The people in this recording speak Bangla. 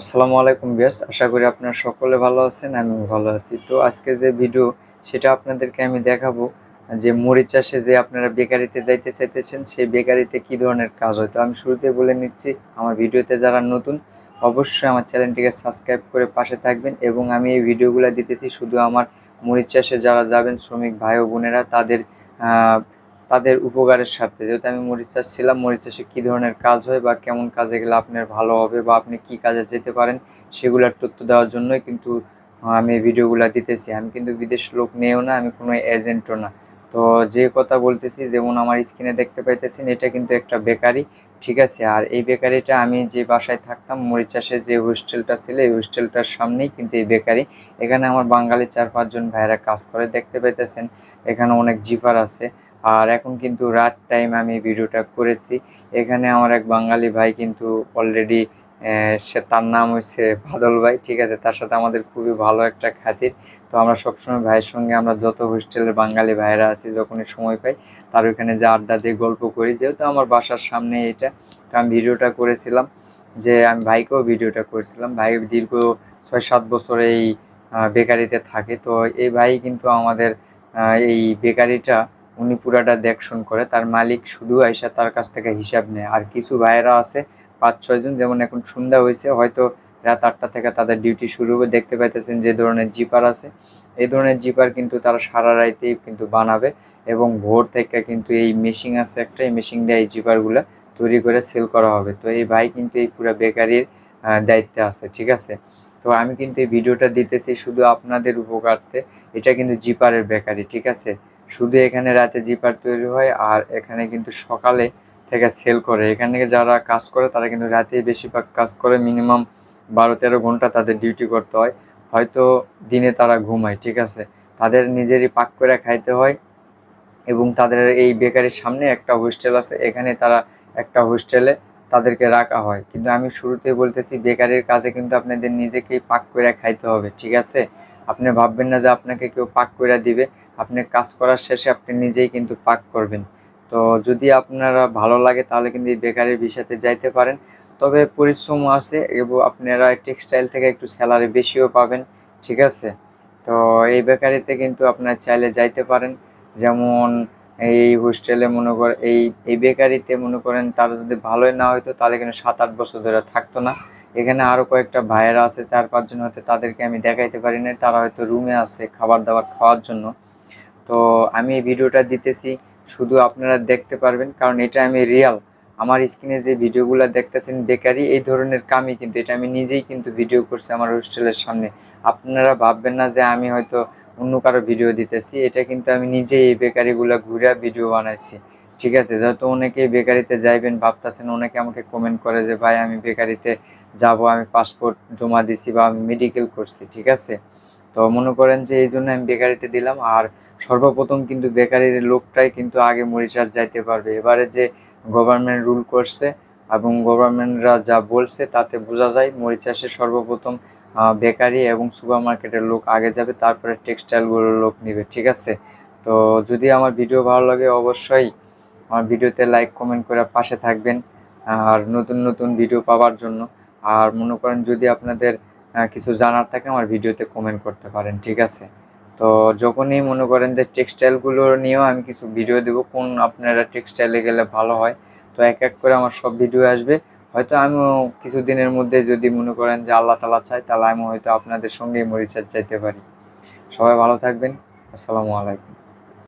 আসসালামু আলাইকুম বিয়াস আশা করি আপনারা সকলে ভালো আছেন, আমি ভালো আছি। তো আজকে যে ভিডিও সেটা আপনাদেরকে আমি দেখাবো যে মরিচ চাষে যে আপনারা বেকারিতে যাইতে চাইতেছেন, সেই বেকারিতে কি ধরনের কাজ হয়। তো আমি শুরুতে বলে নিচ্ছি, আমার ভিডিওতে যারা নতুন, অবশ্যই আমার চ্যানেলটিকে সাবস্ক্রাইব করে পাশে থাকবেন এবং আমি এই ভিডিওগুলো দিতেছি শুধু আমার মরিচ চাষে যারা যাবেন, শ্রমিক ভাই ও বোনেরা, তাদের তাদের উপকারের স্বার্থে। যেহেতু আমি মরিচ চাষ ছিলাম, মরিচ চাষে কী ধরনের কাজ হয় বা কেমন কাজে গেলে আপনার ভালো হবে বা আপনি কি কাজে যেতে পারেন, সেগুলোর তথ্য দেওয়ার জন্যই কিন্তু আমি ভিডিওগুলো দিতেছি। আমি কিন্তু বিদেশ লোক নেও না, আমি কোনো এজেন্টও না। তো যে কথা বলতেছি, যেমন আমার স্ক্রিনে দেখতে পাইতেছেন, এটা কিন্তু একটা বেকারি, ঠিক আছে? আর এই বেকারিটা আমি যে বাসায় থাকতাম মরিচাষের যে হোস্টেলটা ছিল, এই হোস্টেলটার সামনেই কিন্তু এই বেকারি। এখানে আমার বাঙালি চার পাঁচজন ভাইয়েরা কাজ করে, দেখতে পাইতেছেন, এখানে অনেক জিপার আছে। আর এখন কিন্তু রাত টাইম আমি ভিডিওটা করেছি। এখানে আমার এক বাঙালি ভাই কিন্তু অলরেডি সে তার নাম হচ্ছে বাদল ভাই, ঠিক আছে? তার সাথে আমাদের খুবই ভালো একটা খাতির। তো আমরা সবসময় ভাইয়ের সঙ্গে আমরা যত হোস্টেলের বাঙালি ভাইয়েরা আছি, যখনই সময় পাই, তার ওইখানে যে আড্ডা দিয়ে গল্প করি। যেহেতু আমার বাসার সামনে এটা, তো আমি ভিডিওটা করেছিলাম যে আমি ভাইকেও ভিডিওটা করেছিলাম। ভাই দীর্ঘ ছয় সাত বছর এই বেকারিতে থাকে। তো এই ভাই কিন্তু আমাদের এই বেকারিটা উনি পুরাটা দেখশন করে, তার মালিক শুধু আইসা তার কাছ থেকে হিসাব নেয়। আর কিছু ভাইয়েরা আছে, পাঁচ ছয়জন যেমন এখন সন্ধ্যা হয়েছে হয়তো রাত আটটা থেকে তাদের ডিউটি শুরু হবে। দেখতে পাইতেছেন যে ধরনের জিপার আছে। এই ধরনের জিপার কিন্তু তারা সারা রাইতেই কিন্তু বানাবে এবং ভোর থেকে কিন্তু এই মেশিন আছে একটা, এই মেশিন দিয়ে এই জিপারগুলো তৈরি করে সেল করা হবে। তো এই ভাই কিন্তু এই পুরো বেকারির দায়িত্বে আছে, ঠিক আছে? তো আমি কিন্তু এই ভিডিওটা দিতেছি শুধু আপনাদের উপকার্থে এটা কিন্তু জিপারের বেকারি, ঠিক আছে? শুধু এখানে রাতে জিপার তৈরি হয় আর এখানে কিন্তু সকালে থেকে সেল করে। এখানে যারা কাজ করে, তারা কিন্তু রাতেই বেশিরভাগ কাজ করে। মিনিমাম বারো তেরো ঘণ্টা তাদের ডিউটি করতে হয়। হয়তো দিনে তারা ঘুমায়, ঠিক আছে? তাদের নিজেরই পাক করে খাইতে হয় এবং তাদের এই বেকারির সামনে একটা হোস্টেল আছে। এখানে তারা একটা হোস্টেলে তাদেরকে রাখা হয়। কিন্তু আমি শুরুতেই বলতেছি, বেকারির কাজে কিন্তু আপনাদের নিজেকেই পাক করে খাইতে হবে, ঠিক আছে? আপনি ভাববেন না যে আপনাকে কেউ পাক করে দিবে। আপনি কাজ করার শেষে আপনি নিজেই কিন্তু পাক করবেন। তো যদি আপনারা ভালো লাগে তাহলে কিন্তু এই বেকারির বিষয়তে যাইতে পারেন। তবে পরিশ্রম আছে এবং আপনারা টেক্সটাইল থেকে একটু স্যালারি বেশিও পাবেন, ঠিক আছে? তো এই বেকারিতে কিন্তু আপনারা চাইলে যাইতে পারেন। যেমন এই হোস্টেলে মনে করেন এই এই বেকারিতে মনে করেন তারা যদি ভালোই না হতো তাহলে কিন্তু সাত আট বছর ধরে থাকতো না। এখানে আরও কয়েকটা ভাইয়েরা আছে চার পাঁচজন হয়তো তাদেরকে আমি দেখাইতে পারি না তারা হয়তো রুমে আছে খাবার দাবার খাওয়ার জন্য। তো আমি এই ভিডিওটা দিতেছি, শুধু আপনারা দেখতে পারবেন, কারণ এটা আমি রিয়াল আমার স্ক্রিনে যে ভিডিওগুলো দেখতেছেন, বেকারি, এই ধরনের কামই কিন্তু, এটা আমি নিজেই কিন্তু ভিডিও করছি আমার হোস্টেলের সামনে। আপনারা ভাববেন না যে আমি হয়তো অন্য কারও ভিডিও দিতেছি, এটা কিন্তু আমি নিজেই এই বেকারিগুলো ঘুরে ভিডিও বানাইছি। ঠিক আছে যত অনেকে বেকারিতে যাইবেন, ভাবতেছেন, অনেকে আমাকে কমেন্ট করে যে, ভাই, আমি বেকারিতে যাব, আমি পাসপোর্ট জমা দিছি বা আমি মেডিকেল করছি। ঠিক আছে? তো মনে করেন যে, এই জন্য আমি বেকারিতে দিলাম। আর সর্বপ্রথম কিন্তু বেকারির লোকটাই কিন্তু আগে মরিচাষ যাইতে পারবে। এবারে যে গভর্নমেন্ট রুল করছে এবং গভর্নমেন্টরা যা বলছে তাতে বোঝা যায় মরিচাষে সর্বপ্রথম বেকারি এবং সুপার মার্কেটের লোক আগে যাবে, তারপরে টেক্সটাইলগুলোর লোক নিবে, ঠিক আছে? তো যদি আমার ভিডিও ভালো লাগে অবশ্যই আমার ভিডিওতে লাইক কমেন্ট করে পাশে থাকবেন, আর নতুন নতুন ভিডিও পাওয়ার জন্য। আর মনে করেন যদি আপনাদের কিছু জানার থাকে আমার ভিডিওতে কমেন্ট করতে পারেন, ঠিক আছে? তো যখনই মনে করেন যে টেক্সটাইলগুলো নিয়েও আমি কিছু ভিডিও দেবো, কোন আপনারা টেক্সটাইলে গেলে ভালো হয়, তো এক এক করে আমার সব ভিডিও আসবে। হয়তো আমিও কিছুদিনের মধ্যে যদি মনে করেন যে আল্লাহ তালা চাই তাহলে আমি হয়তো আপনাদের সঙ্গেই মরিচার চাইতে পারি। সবাই ভালো থাকবেন। আসসালামু আলাইকুম।